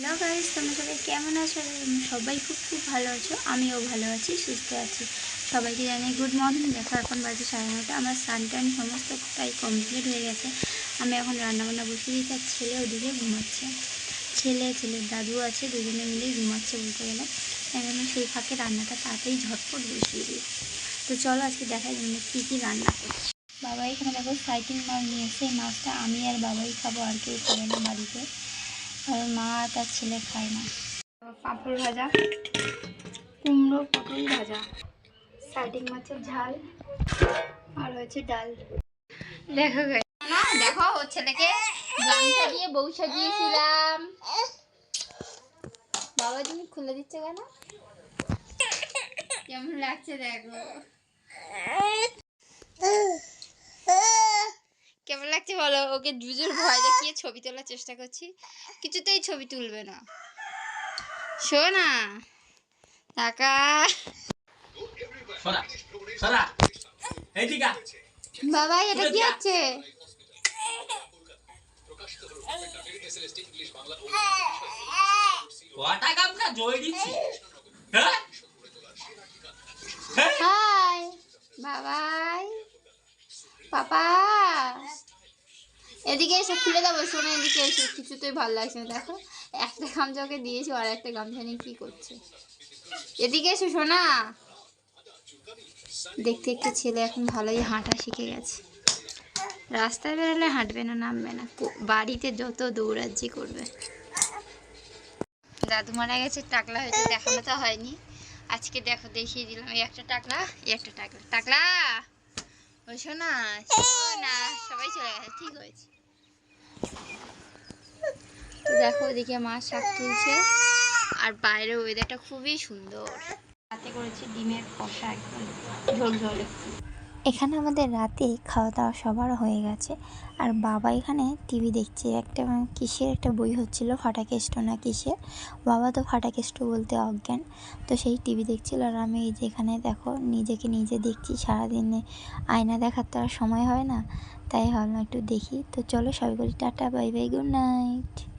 Hello guys তোমরা সবাই কেমন আছো? সবাই খুব খুব ভালো আছো, আমিও ভালো আছি, সুস্থ আছি। সবাইকে জানাই গুড মর্নিং দেখো, এখন বাজে সাড়ে নটা আমার সান টান সমস্ত প্রায় কমপ্লিট হয়ে গেছে। আমি এখন রান্নাবান্না বসে দিয়েছি আর ছেলে ওদিকে ঘুমাচ্ছে। ছেলে, ছেলের দাদু আছে, দুজনে মিলেই ঘুমাচ্ছে বলতে গেলে। তাই জন্য সেই ফাঁকে রান্নাটা তাড়াতাড়ি ঝটপট বসিয়ে দিই। তো চলো আজকে দেখাই আমরা কী কী রান্না করছি। বাবা এখানে দেখো সাইটিং মাছ নিয়ে এসে মাছটা আমি আর বাবাই খাব, আর কেউ খাবে না বাড়িতে। আর মা তার ছেলে খায় না। পাঁপড় ভাজা কুমড়ো পটল ভাজা সাইটিং মাছের ঝাল আর হচ্ছে ডাল। দেখো দেখো ওর ছেলেকে দিয়ে বউ সাজিয়েছিলাম। বাবা তুমি খুলে দিচ্ছে কেন? কেমন লাগছে দেখো? বলো ওকে জুজুর ভয় দেখিয়ে ছবি তোলার চেষ্টা করছি। কিছুতেই ছবি তুলবে না। শোনা টাকা। বাবা এটা কি হচ্ছে? হ্যাঁ? হ্যাঁ? হাই বাবাই পাপা। এদিকে এসে খুলে দেবো শোনো এদিকে এসে। কিছুতেই ভালো লাগছে না, দেখো। একটা গামছা ওকে দিয়েছি আর একটা গামছা নিয়ে কি করছে। এদিকে এসে, শোনা। দেখতে একটু ছেলে এখন ভালোই হাঁটা শিখে গেছে। রাস্তায় বেরোলে হাঁটবে না, নামবে না। বাড়িতে যত দৌড়াচ্ছি করবে। দাদু মারা গেছে, টাকলা হয়েছে, দেখানো তো হয়নি। আজকে দেখো, দেখিয়ে দিলাম একটা টাকলা, এই একটা টাকলা। টাকলা! না, সবাই চলে ঠিক হয়েছে। দেখো ওদিকে মা শাক তুলছে, আর বাইরে ওয়েদারটা খুবই সুন্দর। রাতে করেছি ডিমের কষা একদম ঝোল ঝোল একটু এখানে আমাদের রাতে খাওয়া দাওয়া সবার হয়ে গেছে। আর বাবা এখানে টিভি দেখছে। একটা কিসের একটা বই হচ্ছিল, ফাটাকেষ্ট না কিসের? বাবা তো ফাটাকেষ্ট বলতে অজ্ঞান। তো সেই টিভি দেখছিল আর আমি এই যে এখানে দেখো, নিজেকে নিজে দেখছি। সারাদিনে আয়না দেখার তো আর সময় হয় না। তাই ভাবলাম একটু দেখি। তো চলো সবাই বলি tata, bye bye, good night.